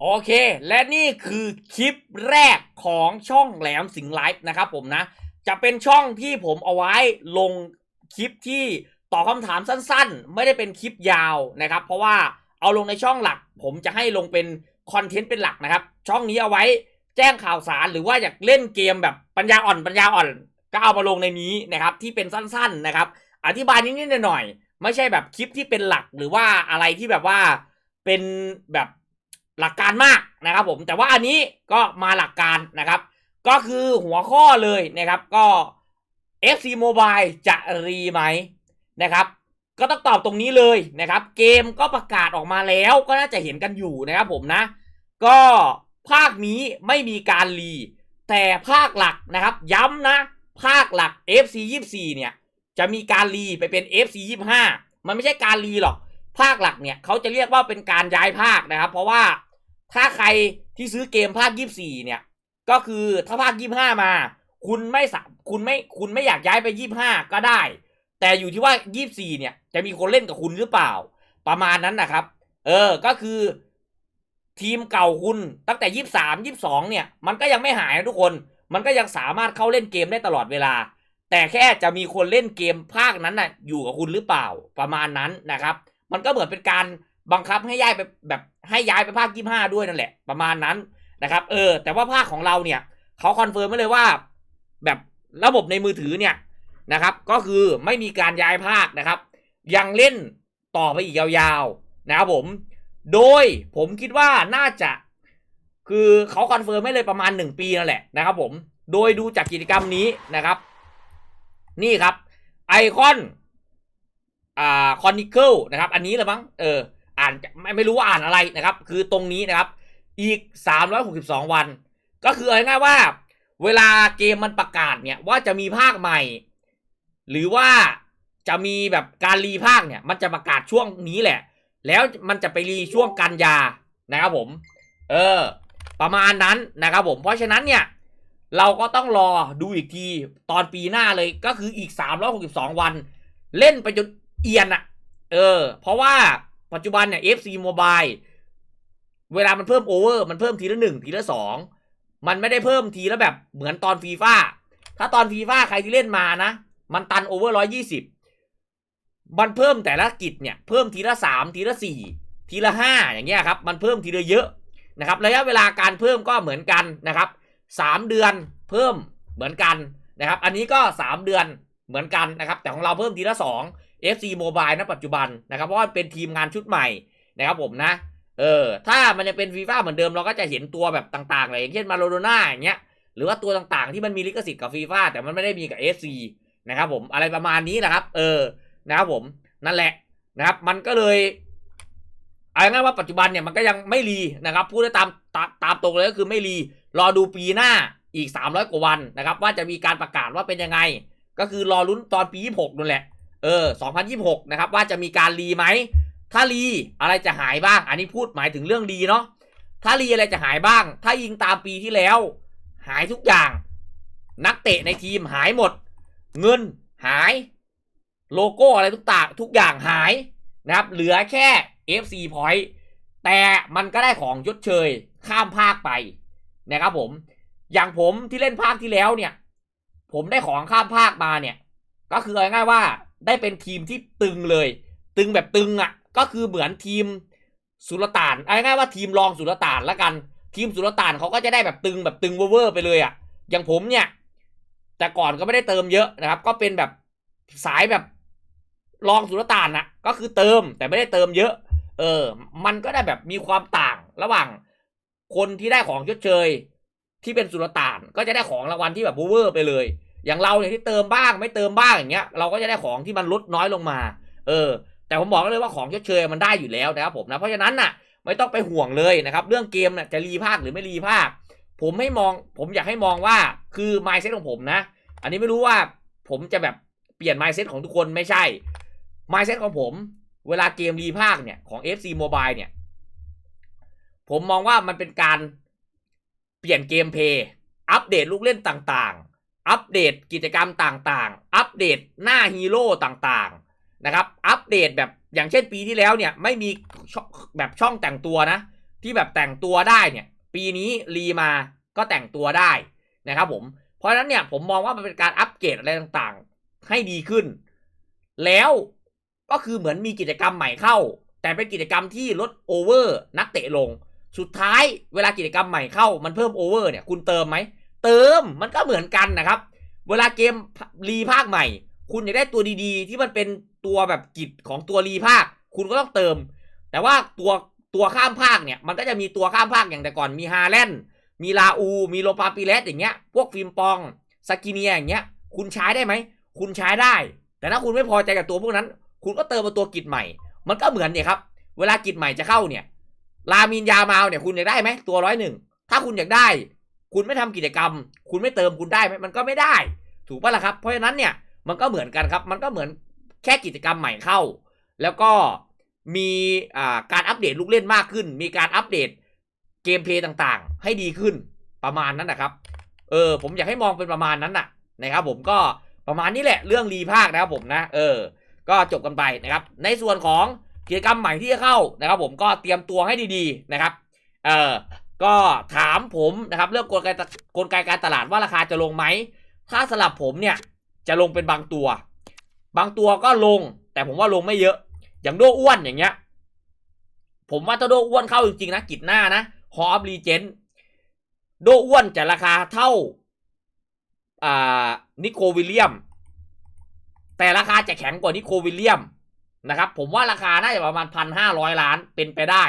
โอเค และนี่คือคลิปแรกของช่องแหลมสิงไลฟ์นะครับผมนะ จะเป็นช่องที่ผมเอาไว้ลงคลิปที่ตอบคำถามสั้นๆ ไม่ได้เป็นคลิปยาวนะครับ เพราะว่าเอาลงในช่องหลัก ผมจะให้ลงเป็นคอนเทนต์เป็นหลักนะครับ ช่องนี้เอาไว้แจ้งข่าวสารหรือว่าอยากเล่นเกมแบบปัญญาอ่อนปัญญาอ่อน ก็เอามาลงในนี้นะครับ ที่เป็นสั้นๆนะครับ อธิบายนิดๆหน่อยๆไม่ใช่แบบคลิปที่เป็นหลักหรือว่าอะไรที่แบบว่าเป็นแบบ หลักการมากนะครับผมแต่ว่าอันนี้ก็มาหลักการนะครับ ก็คือหัวข้อเลยนะครับก็ FC Mobile จะรีไหมนะครับ ก็ต้องตอบตรงนี้เลยนะครับ เกมก็ประกาศออกมาแล้วก็น่าจะเห็นกันอยู่นะครับผมนะ ก็ภาคนี้ไม่มีการรี แต่ภาคหลักนะครับ ย้ำนะ ภาคหลัก FC 24เนี่ย จะมีการรีไปเป็น FC 25มันไม่ใช่การรีหรอก ภาคหลักเนี่ยเขาจะเรียกว่าเป็นการย้ายภาคนะครับ เพราะว่า ถ้าใครที่ซื้อเกมภาค24เนี่ย ก็คือถ้าภาค25มา คุณไม่สาคุณไม่คุณไม่อยากย้ายไป25ก็ได้ แต่อยู่ที่ว่า24เนี่ย จะมีคนเล่นกับคุณหรือเปล่า ประมาณนั้นนะครับ เออก็คือ ทีมเก่าคุณตั้งแต่23 22เนี่ย มันก็ยังไม่หายนะทุกคน มันก็ยังสามารถเข้าเล่นเกมได้ตลอดเวลา แต่แค่จะมีคนเล่นเกมภาคนั้นน่ะอยู่กับคุณหรือเปล่าประมาณนั้นนะครับ มันก็เหมือนเป็นการ บังคับให้ย้ายไปแบบให้ย้ายไปภาค25ด้วยนั่นแหละ ประมาณนั้นนะครับ เออ แต่ว่าภาคของเราเนี่ยเขาคอนเฟิร์มไว้เลยว่า แบบระบบในมือถือเนี่ยนะครับ ก็คือไม่มีการย้ายภาคนะครับ ยังเล่นต่อไปอีกยาวๆนะครับผม โดยผมคิดว่าน่าจะคือเขาคอนเฟิร์มไม่เลยประมาณ 1 ปีนั่นแหละนะครับผม โดยดูจากกิจกรรมนี้นะครับ นี่ครับไอคอนอ่าคอนนิเคิลนะครับ อันนี้แหละมั้งเออ อ่านไม่ไม่รู้ว่าอ่านอะไรนะครับ คือตรงนี้นะครับ อีก 362 วัน ก็คือเอาง่ายๆว่า เวลาเกมมันประกาศเนี่ยว่าจะมีภาคใหม่ หรือว่าจะมีแบบการรีภาคเนี่ย มันจะประกาศช่วงนี้แหละ แล้วมันจะไปรีช่วงกันยานะครับผม เออ ประมาณนั้นนะครับผม เพราะฉะนั้นเนี่ย เราก็ต้องรอดูอีกทีตอนปีหน้าเลยก็คืออีก 362 วัน เล่นไปจนเอียนอะเออ เพราะว่า ปัจจุบันเนี่ย FC Mobile เวลามันเพิ่มโอเวอร์มันเพิ่มทีละหนึ่งทีละสองมันไม่ได้เพิ่มทีละแบบเหมือนตอนฟีฟ่าถ้าตอนฟีฟ่าใครที่เล่นมานะ มันตันโอเวอร์ร้อยี่สิบมันเพิ่มแต่ละกิจเนี่ยเพิ่มทีละสามทีละสี่ทีละห้าอย่างเงี้ยครับมันเพิ่มทีละเยอะนะครับระยะเวลาการเพิ่มก็เหมือนกันนะครับสามเดือนเพิ่มเหมือนกันนะครับ อันนี้ก็สามเดือนเหมือนกันนะครับ แต่ของเราเพิ่มทีละสอง FC Mobile ณปัจจุบันนะครับเพราะว่าเป็นทีมงานชุดใหม่นะครับผมนะเออถ้ามันยังเป็นฟีฟ่าเหมือนเดิมเราก็จะเห็นตัวแบบต่างๆเลยอย่างเช่นมาโลโดน่าอย่างเงี้ยหรือว่าตัวต่างๆที่มันมีลิขสิทธิ์กับฟีฟ่าแต่มันไม่ได้มีกับ FC นะครับผมอะไรประมาณนี้นะครับ เออนะครับผมนั่นแหละนะครับ มันก็เลยเอาง่ายว่าปัจจุบันเนี่ยมันก็ยังไม่รีนะครับพูดได้ตามตามตามตรงเลยก็คือไม่รีรอดูปีหน้าอีก 300 กว่าวันนะครับ ว่าจะมีการประกาศว่าเป็นยังไง ก็คือรอลุ้นตอนปี 26นั่นแหละ เออ 2026 นะครับ ว่าจะมีการรีไหม ถ้ารีอะไรจะหายบ้าง อันนี้พูดหมายถึงเรื่องรีเนาะ ถ้ารีอะไรจะหายบ้าง ถ้ายิงตามปีที่แล้ว หายทุกอย่าง นักเตะในทีมหายหมด เงินหาย โลโก้อะไรทุกต่างทุกอย่างหายนะครับ เหลือแค่ FC point แต่มันก็ได้ของยศเชยข้ามภาคไปนะครับผม อย่างผมที่เล่นภาคที่แล้วเนี่ย ผมได้ของข้ามภาคมาเนี่ย ก็คือง่ายๆว่า ได้เป็นทีมที่ตึงเลย ตึงแบบตึงอะ่ะ ก็คือเหมือนทีมสุลต่านเอาง่ายๆว่าทีมรองสุลต่านละกัน ทีมสุลต่านเขาก็จะได้แบบตึงแบบตึงเวอร์ไปเลยอะ่ะ อย่างผมเนี่ย แต่ก่อนก็ไม่ได้เติมเยอะนะครับ ก็เป็นแบบสายแบบรองสุลต่านนะก็คือเติมแต่ไม่ได้เติมเยอะ เออ มันก็ได้แบบมีความต่างระหว่าง คนที่ได้ของชดเชยที่เป็นสุลต่านก็จะได้ของรางวัลที่แบบเวอร์ไปเลย อย่างเราเนี่ยที่เติมบ้างไม่เติมบ้างอย่างเงี้ยเราก็จะได้ของที่มันลดน้อยลงมา เออ แต่ผมบอกเลยว่าของชดเชยมันได้อยู่แล้วนะครับผมนะเพราะฉะนั้นน่ะไม่ต้องไปห่วงเลยนะครับ เรื่องเกมน่ะจะรีภาคหรือไม่รีภาค ผมให้มอง ผมอยากให้มองว่าคือ mindset ของผมนะ อันนี้ไม่รู้ว่าผมจะแบบเปลี่ยน mindset ของทุกคนไม่ใช่ mindset ของผม เวลาเกมรีภาคเนี่ยของ FC Mobile เนี่ย ผมมองว่ามันเป็นการเปลี่ยนเกมเพย์อัปเดตลูกเล่นต่าง อัปเดตกิจกรรมต่างๆ อัปเดตหน้าฮีโร่ต่างๆนะครับ อัปเดตแบบอย่างเช่นปีที่แล้วเนี่ยไม่มีช่องแบบช่องแต่งตัวนะ ที่แบบแต่งตัวได้เนี่ย ปีนี้รีมาก็แต่งตัวได้นะครับผม เพราะฉะนั้นเนี่ยผมมองว่ามันเป็นการอัปเกรดอะไรต่างๆ ให้ดีขึ้น แล้วก็คือเหมือนมีกิจกรรมใหม่เข้า แต่เป็นกิจกรรมที่ลดโอเวอร์นักเตะลง สุดท้ายเวลากิจกรรมใหม่เข้ามันเพิ่มโอเวอร์เนี่ยคุณเติมไหม เติมมันก็เหมือนกันนะครับ เวลาเกมรีภาคใหม่ คุณอยากได้ตัวดีๆ ที่มันเป็นตัวแบบกิจของตัวรีภาค คุณก็ต้องเติม แต่ว่าตัวตัวข้ามภาคเนี่ย มันก็จะมีตัวข้ามภาคอย่างแต่ก่อนมีฮาแลนด์มีลาอู มีโลปาปิเลสอย่างเงี้ย พวกฟิล์มปองสกิเนียอย่างเงี้ย คุณใช้ได้ไหม คุณใช้ได้ แต่ถ้าคุณไม่พอใจกับตัวพวกนั้น คุณก็เติมมาตัวกิจใหม่ มันก็เหมือนเนี่ยครับ เวลากิจใหม่จะเข้าเนี่ย ลามินยามาวเนี่ย คุณอยากได้ไหมตัวร้อยหนึ่ง ถ้าคุณอยากได้ คุณไม่ทำกิจกรรม คุณไม่เติมคุณได้ไหมมันก็ไม่ได้ ถูกปะล่ะครับ เพราะฉะนั้นเนี่ยมันก็เหมือนกันครับ มันก็เหมือนแค่กิจกรรมใหม่เข้า แล้วก็มีการอัปเดตลูกเล่นมากขึ้น มีการอัปเดตเกมเพลย์ต่างๆ ให้ดีขึ้นประมาณนั้นนะครับ เออ ผมอยากให้มองเป็นประมาณนั้นน่ะนะครับ ผมก็ประมาณนี้แหละเรื่องรีภาคนะครับผมนะ เออ ก็จบกันไปนะครับ ในส่วนของกิจกรรมใหม่ที่จะเข้านะครับ ผมก็เตรียมตัวให้ดีๆนะครับ เออก็ถามผมนะครับเรื่องกลไกกลไกการตลาดว่าราคาจะลงไหม ถ้าสลับผมเนี่ยจะลงเป็นบางตัว บางตัวก็ลง แต่ผมว่าลงไม่เยอะ อย่างโดอ้วนอย่างเงี้ย ผมว่าถ้าโดอ้วนเข้าจริงๆนะกิจหน้านะฮอฟรีเจนโดอ้วนจะราคาเท่าอ่านิโควิลเลียม แต่ราคาจะแข็งกว่านิโควิลเลียมนะครับผมว่าราคาน่าจะประมาณพันห้าร้อยล้านเป็นไปได้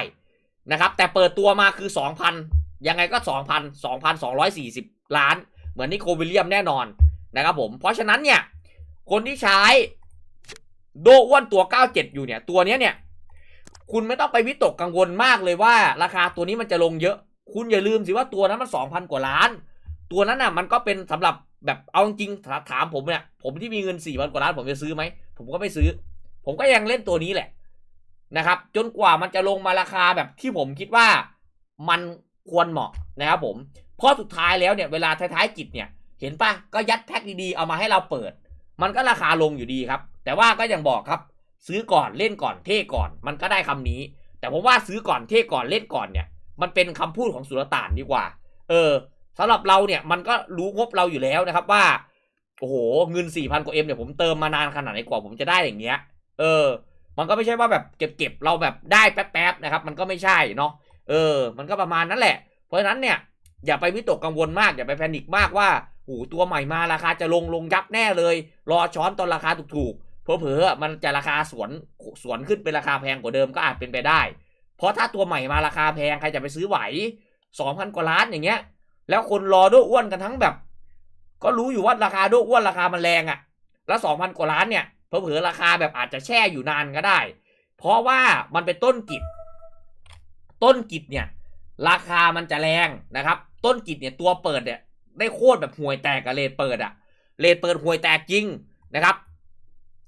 นะครับแต่เปิดตัวมาคือสองพัน ยังไงก็สองพันสองพันสองร้อยสี่สิบล้าน เหมือนนิโควิลเลียมแน่นอนนะครับผม เพราะฉะนั้นเนี่ย คนที่ใช้โดอ้วนตัว 97 อยู่เนี่ย ตัวเนี้ยเนี่ย คุณไม่ต้องไปวิตกกังวลมากเลยว่า ราคาตัวนี้มันจะลงเยอะ คุณอย่าลืมสิว่าตัวนั้นมัน 2,000 กว่าล้าน ตัวนั้นน่ะมันก็เป็นสำหรับแบบเอาจริงถามผมเนี่ย ผมที่มีเงิน4,000กว่าล้านผมจะซื้อไหม ผมก็ไม่ซื้อ ผมก็ยังเล่นตัวนี้แหละนะครับ จนกว่ามันจะลงมาราคาแบบที่ผมคิดว่ามัน ควรเหมาะนะครับผมเพราะสุดท้ายแล้วเนี่ยเวลาท้ายๆกิจเนี่ยเห็นปะก็ยัดแพ็คดีๆเอามาให้เราเปิด มันก็ราคาลงอยู่ดีครับ แต่ว่าก็ยังบอกครับ ซื้อก่อนเล่นก่อนเท่ก่อน มันก็ได้คำนี้ แต่ผมว่าซื้อก่อนเท่ก่อนเล่นก่อนเนี่ย มันเป็นคำพูดของสุลต่านดีกว่า เออสำหรับเราเนี่ยมันก็รู้งบเราอยู่แล้วนะครับว่าโอ้โหเงินสี่พันกว่าเอ็มเนี่ยผมเติมมานานขนาดไหนกว่าผมจะได้อย่างเงี้ย เออ มันก็ไม่ใช่ว่าแบบเก็บๆเราแบบได้แป๊บๆนะครับ มันก็ไม่ใช่เนาะ เออ มันก็ประมาณนั้นแหละ เพราะฉะนั้นเนี่ย อย่าไปวิตกกังวลมาก อย่าไปแพนิคมากว่าโอ้ตัวใหม่มาราคาจะลงลงยับแน่เลย รอช้อนตอนราคาถูกๆ เผลอๆ มันจะราคาสวนสวนขึ้นเป็นราคาแพงกว่าเดิมก็อาจเป็นไปได้ เพราะถ้าตัวใหม่มาราคาแพงใครจะไปซื้อไหวสองพันกว่าล้านอย่างเงี้ย แล้วคนรอโดอ้วนกันทั้งแบบ ก็รู้อยู่ว่าราคาโดอ้วนราคามันแรงอะ่ะ แล้วสองพันกว่าล้านเนี่ยเผลอๆราคาแบบอาจจะแช่อยู่นานก็ได้ เพราะว่ามันเป็นต้นกิจ ต้นกิจเนี่ย ราคามันจะแรงนะครับ ต้นกิจเนี่ยตัวเปิดเนี่ยได้โคตรแบบห่วยแตกกับเลทเปิดอะเลทเปิดห่วยแตกจริงนะครับ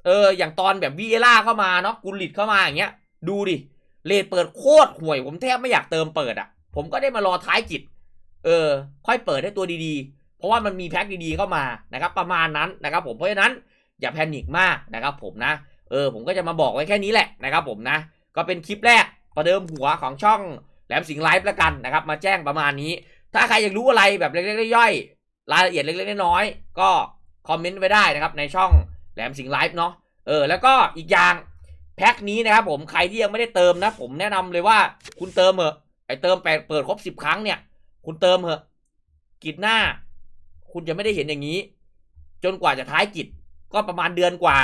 เอออย่างตอนแบบวีเอล่าเข้ามาเนาะกุลิตเข้ามาอย่างเงี้ย ดูดิเลทเปิดโคตรห่วย ผมแทบไม่อยากเติมเปิดอะผมก็ได้มารอท้ายกิจเออ ค่อยเปิดให้ตัวดีๆ เพราะว่ามันมีแพ็คดีๆเข้ามานะครับประมาณนั้นนะครับผมเพราะฉะนั้นอย่าแพนิคมากนะครับผมนะ เออผมก็จะมาบอกไว้แค่นี้แหละนะครับผมนะ ก็เป็นคลิปแรก ประเดิมหัวของช่องแหลมสิงห์ไลฟ์แล้วกันนะครับ มาแจ้งประมาณนี้ ถ้าใครอยากรู้อะไรแบบเล็กๆย่อยๆรายละเอียดเล็กๆน้อยๆก็คอมเมนต์ไว้ได้นะครับในช่องแหลมสิงห์ไลฟ์เนาะเออแล้วก็อีกอย่างแพ็คนี้นะครับผมใครที่ยังไม่ได้เติมนะ ผมแนะนำเลยว่าคุณเติมเถอะไอเติมแปดเปิดครบสิบครั้งเนี่ย คุณเติมเถอะกิจหน้า คุณจะไม่ได้เห็นอย่างนี้ จนกว่าจะท้ายกิจก็ประมาณเดือนกว่า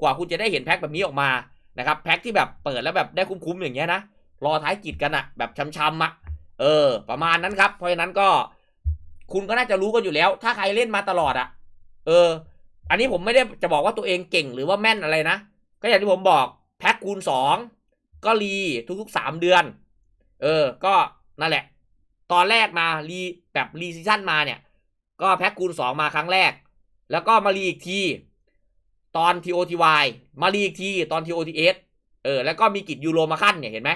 กว่าคุณจะได้เห็นแพ็คแบบนี้ออกมา นะครับแพ็คที่แบบเปิดแล้วแบบได้คุ้มๆอย่างเงี้ยนะรอท้ายกิจกันอะแบบช้ำๆอะเออ ประมาณนั้นครับ เพราะฉะนั้นก็ คุณก็น่าจะรู้กันอยู่แล้ว ถ้าใครเล่นมาตลอดอะเออ อันนี้ผมไม่ได้จะบอกว่าตัวเองเก่งหรือว่าแม่นอะไรนะ ก็อย่างที่ผมบอกแพ็คคูณสองก็รีทุกๆสามเดือน เออ ก็นั่นแหละ ตอนแรกมารีแบบรีซีซั่นมาเนี่ย ก็แพ็คคูณสองมาครั้งแรก แล้วก็มารีอีกที ตอน TOTY มารีอีกทีตอน TOTS เออแล้วก็มีกิจยูโรมาขั้นเนี่ยเห็นไหม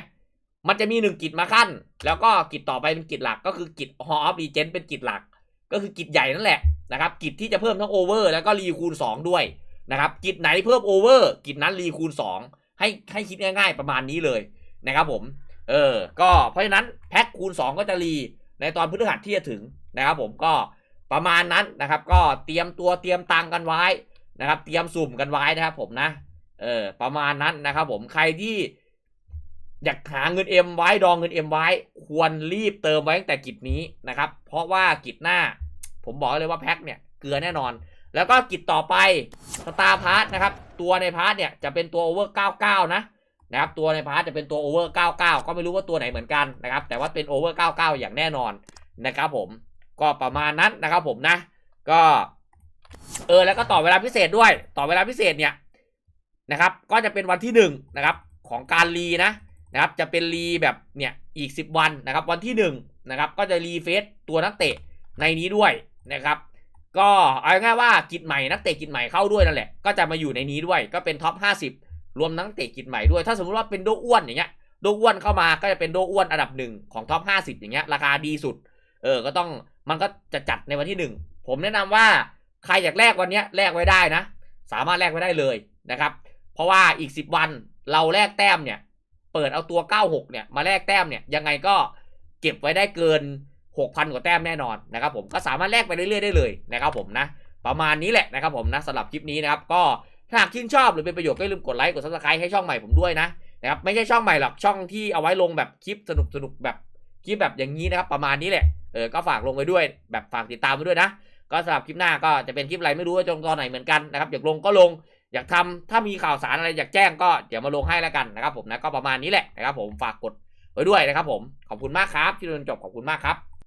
มันจะมีหนึ่งกิจมาขั้น แล้วก็กิจต่อไปเป็นกิจหลักก็คือกิจ Hall of Legend เป็นกิจหลัก ก็คือกิจใหญ่นั่นแหละนะครับกิจที่จะเพิ่มทั้งโอเวอร์แล้วก็รีคูณ 2 ด้วยนะครับกิจไหนเพิ่มโอเวอร์กิจนั้นรีคูณ 2 ให้ให้คิดง่าย ๆ ประมาณนี้เลยนะครับผมเออก็เพราะฉะนั้นแพ็คคูณ 2 ก็จะรีในตอนพฤหัสที่จะถึงนะครับผมก็ประมาณนั้นนะครับ ก็เตรียมตัวเตรียมตังค์กันไว้ นะครับ เตรียมสุ่มกันไว้นะครับผมนะ เออประมาณนั้นนะครับผมใครที่อยากหาเงินเอ็มไว้ดองเงินเอ็มไว้ ควรรีบเติมไว้ตั้งแต่กิจนี้นะครับ เพราะว่ากิจหน้า ผมบอกเลยว่าแพ็คเนี่ยเกลือแน่นอน แล้วก็กิจต่อไปสตาร์พาร์ทนะครับ ตัวในพาร์ทเนี่ยจะเป็นตัวโอเวอร์ 99 นะนะครับตัวในพาร์ทจะเป็นตัวโอเวอร์ 99 ก็ไม่รู้ว่าตัวไหนเหมือนกันนะครับ แต่ว่าเป็นโอเวอร์ 99 อย่างแน่นอนนะครับผมก็ประมาณนั้นนะครับผมนะ ก็ เออแล้วก็ต่อเวลาพิเศษด้วย ต่อเวลาพิเศษเนี่ยนะครับ ก็จะเป็นวันที่หนึ่งนะครับของการรีนะนะครับ จะเป็นรีแบบเนี่ยอีก 10 วันนะครับ วันที่หนึ่งนะครับก็จะรีเฟซตัวนักเตะในนี้ด้วยนะครับ ก็เอาง่ายว่ากิจใหม่นักเตะกิจใหม่เข้าด้วยนั่นแหละก็จะมาอยู่ในนี้ด้วยก็เป็นท็อป 50 รวมนักเตะกิจใหม่ด้วย ถ้าสมมติว่าเป็นโดอ้วนอย่างเงี้ยโดอ้วนเข้ามาก็จะเป็นโดอ้วนอันดับหนึ่งของท็อป 50 อย่างเงี้ยราคาดีสุดเออก็ต้องมันก็จะจัดในวันที่หนึ่งผมแนะนำว่า ใครอยากแลกวันนี้แลกไว้ได้นะ สามารถแลกไว้ได้เลยนะครับ เพราะว่าอีก 10 วันเราแลกแต้มเนี่ย เปิดเอาตัว 96 เนี่ยมาแลกแต้มเนี่ยยังไงก็เก็บไว้ได้เกิน 6,000 กว่าแต้มแน่นอนนะครับผมก็สามารถแลกไปเรื่อยๆได้เลยนะครับผมนะประมาณนี้แหละนะครับผมนะสำหรับคลิปนี้นะครับก็ถ้าหากชื่นชอบหรือเป็นประโยชน์ก็อย่าลืมกดไลค์กด subscribe ให้ช่องใหม่ผมด้วยนะนะครับไม่ใช่ช่องใหม่หรอกช่องที่เอาไว้ลงแบบคลิปสนุกสนุกๆแบบคลิปแบบอย่างนี้นะครับประมาณนี้แหละเออก็ฝากลงไว้ด้วยแบบฝากติดตามไว้ด้วยนะ ก็สำหรับคลิปหน้าก็จะเป็นคลิปอะไรไม่รู้ว่าจงตอนไหนเหมือนกันนะครับอยากลงก็ลงอยากทำถ้ามีข่าวสารอะไรอยากแจ้งก็เดี๋ยวมาลงให้แล้วกันนะครับผมนะก็ประมาณนี้แหละนะครับผมฝากกดไว้ด้วยนะครับผมขอบคุณมากครับที่ดูจนจบขอบคุณมากครับ